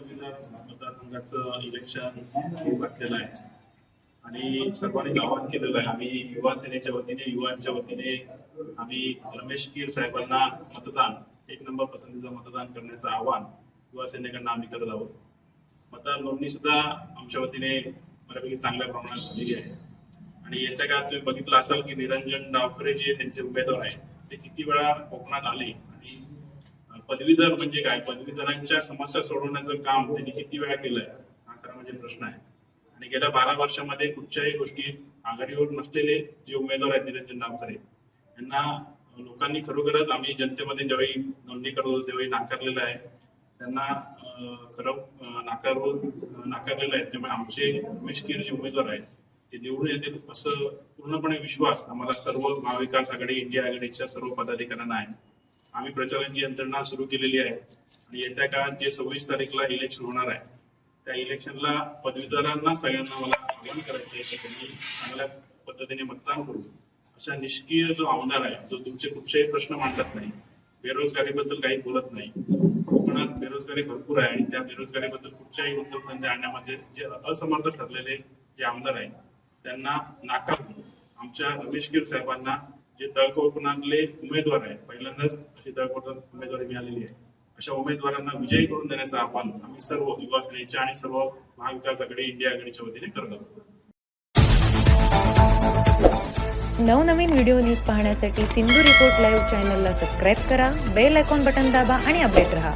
पदवीधर मतदारसंघाचं इलेक्शन घातलेलं आहे. आणि सर्वांनीच आवाहन केलेलं आहे. आम्ही युवा सेनेच्या वतीने युवांच्या वतीने आम्ही रमेश कीर साहेबांना मतदान एक नंबर पसंतीचं मतदान करण्याचं आवाहन युवा सेनेकडनं आम्ही करत आहोत. मतदार नोंदणी सुद्धा आमच्या वतीने बऱ्यापैकी चांगल्या प्रमाणात झालेली आहे. आणि याच्या काळात तुम्ही बघितलं असाल की निरंजन डावकरे जे त्यांचे उमेदवार आहेत ते किती वेळा कोकणात आले पदवीधर म्हणजे काय? पदवीधरांच्या समस्या सोडवण्याचं काम त्यांनी किती वेळा केलंय? हा खरा म्हणजे प्रश्न आहे. आणि गेल्या बारा वर्षामध्ये कुठच्याही गोष्टीत आघाडीवर नसलेले जे उमेदवार आहेत निरंजन डावकरे यांना लोकांनी खरोखरच आम्ही जनतेमध्ये ज्यावेळी नोंदणी करत होतो त्यावेळी नाकारलेलं आहे. त्यांना खरं नाकारून नाकारलेलं आहे. त्यामुळे आमचे रमेश जे उमेदवार आहेत ते निवडून येतील असं पूर्णपणे विश्वास आम्हाला सर्व महाविकास आघाडी इंडिया आघाडीच्या सर्व पदाधिकाऱ्यांना आहे. आम्ही प्रचारांची यंत्रणा सुरू केलेली आहे आणि येत्या काळात जे सव्वीस तारीखला इलेक्शन होणार आहे त्या इलेक्शनला पदवीधरांना सगळ्यांना मला आवाहन करायचं आहे की त्यांनी चांगल्या पद्धतीने मतदान करू. अशा निष्क्रिय जो आमदार आहे जो तुमचे कुठचेही प्रश्न मांडत नाही बेरोजगारीबद्दल काही बोलत नाही कोकणात बेरोजगारी भरपूर आहे आणि त्या बेरोजगारीबद्दल कुठच्याही उद्योगधंदे आणण्यामध्ये जे असमर्थ ठरलेले जे आमदार आहेत त्यांना नाकारून आमच्या रमेश गिर साहेबांना जे तळकोकणातले उमेदवार आहेत पहिल्यांदाच अशी तळकोकणात उमेदवारी मिळालेली आहे अशा उमेदवारांना विजयी करून देण्याचं आव्हान आम्ही सर्व युवा सेनेच्या आणि सर्व महाविकास आघाडी इंडिया आघाडीच्या वतीने करत आहोत नवनवीन व्हिडिओ न्यूज पाहण्यासाठी सिंधू रिपोर्ट लाईव्ह चॅनलला सबस्क्राईब करा बेल आयकॉन बटन दाबा आणि अपडेट रहा